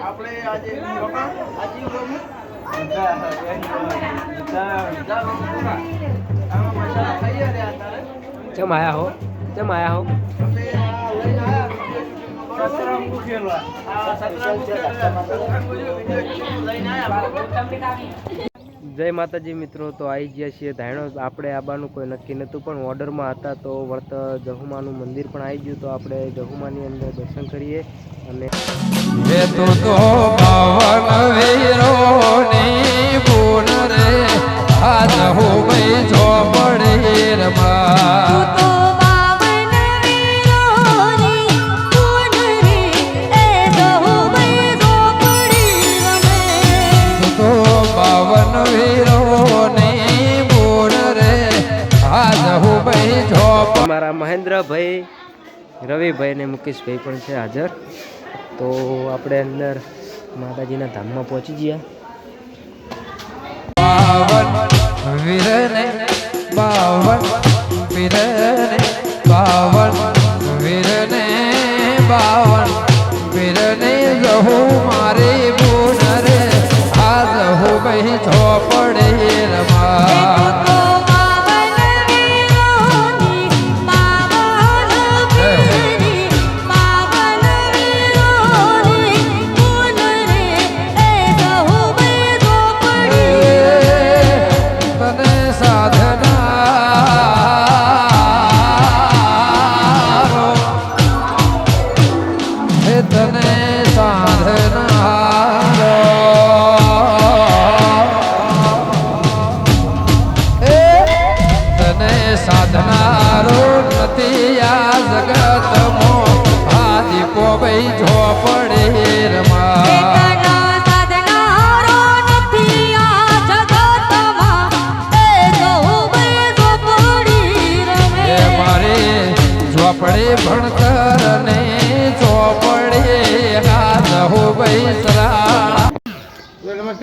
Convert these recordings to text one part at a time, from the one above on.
આપણે આજે ચમ આયા હો? ચમ આયા હો? સતરંગુ જય માતાજી મિત્રો, તો આવી ગયા છીએ ધાયણો. આપણે આવવાનું કોઈ નક્કી નહોતું, પણ ઓર્ડરમાં હતા તો વર્ત જહુમાનું મંદિર પણ આવી ગયું, તો આપણે જહુમાની અંદર દર્શન કરીએ અને તો અમારા મહેન્દ્રભાઈ રવિભાઈ અને મુકેશભાઈ પણ છે હાજર. તો આપણે અંદર માતાજીના ધામમાં પહોંચી ગયા. બાવન વીરને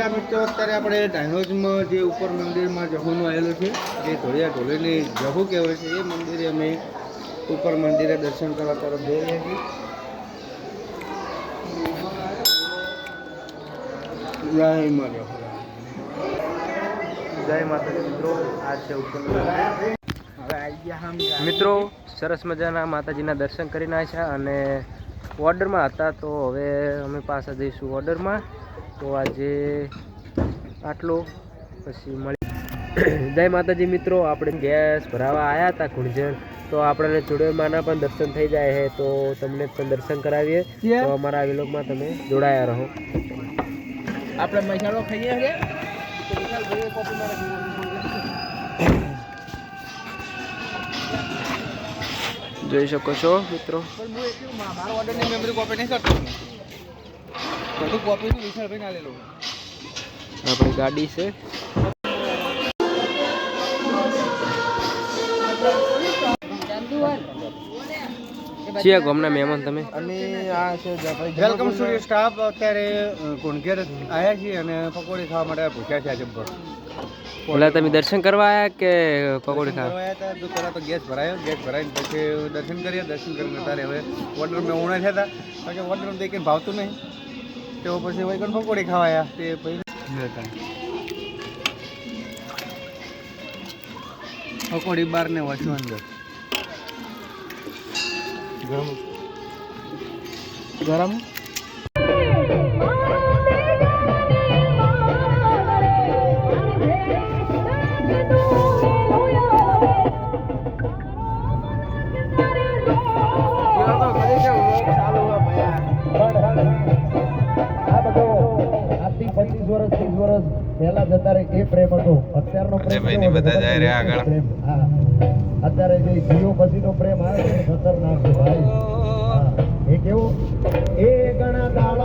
નમસ્કાર મિત્રો, અત્યારે આપણે ડાયનોજમાં જે ઉપર મંદિરમાં જહુનું આવેલું છે, જે ધોળિયા ઢોલેની જહુ કહેવાય છે, એ મંદિરે અમે ઉપર મંદિરે દર્શન કરવા તરફ જઈ રહ્યા છીએ. માતાજી, મિત્રો, આ છે મિત્રો, સરસ મજાના માતાજીના દર્શન કરીને આવ્યા અને ઓર્ડરમાં હતા, તો હવે અમે પાછા જઈશું ઓર્ડરમાં. તો આજે આટલું. પછી મળી. જય માતાજી મિત્રો આપણે ગેસ ભરાવા આવ્યા હતા કુંજણ તો આપણને ચુડેલમાના પણ દર્શન થઈ જાય છે તો તમને પણ દર્શન કરાવીએ. તો અમારા વિલોકમાં તમે જોડાયા રહો. આપણે મસાલો ખાઈએ છે તો વિશાલભાઈએ કોપી મારે જોઈ શકો છો મિત્રો મારો ઓર્ડરની મેમરી કોપી નહીં કરતો. બધું કોપીનું વિશાલભાઈ ના લેલો આપણી ગાડી છે. છીએ ગામના મહેમાન તમે? અને આ છે વેલકમ સ્ટુડિયો સ્ટાફ અત્યારે કુણઘેર આવ્યા છીએ અને પકોડી ખાવા માટે ભૂખ્યા છે આજે ઓલા તમે દર્શન કરવા આવ્યા કે પકોડી ખાવા આવ્યા હતા તો પહેલાં તો ગેસ ભરાયો. ગેસ ભરાઈને પછી દર્શન કર્યા. દર્શન કરીને તારે હવે ઓર્ડર મેં ઉણા થયા હતા પછી ઓર્ડર દેખીને ભાવતું નહીં. તો પછી વૈકણ પકોડી ખાવા આવ્યા તે પછી. પકોડી બાર ને વાંચો અંદર. ગરમ. ગરમ? ભાઈની બધા જાય રહ્યા આગળ. અત્યારે જે જીઓ પછીનો પ્રેમ આવે છે ખતરનાક છે ભાઈ. એ કેવું? એ ગણા દાડો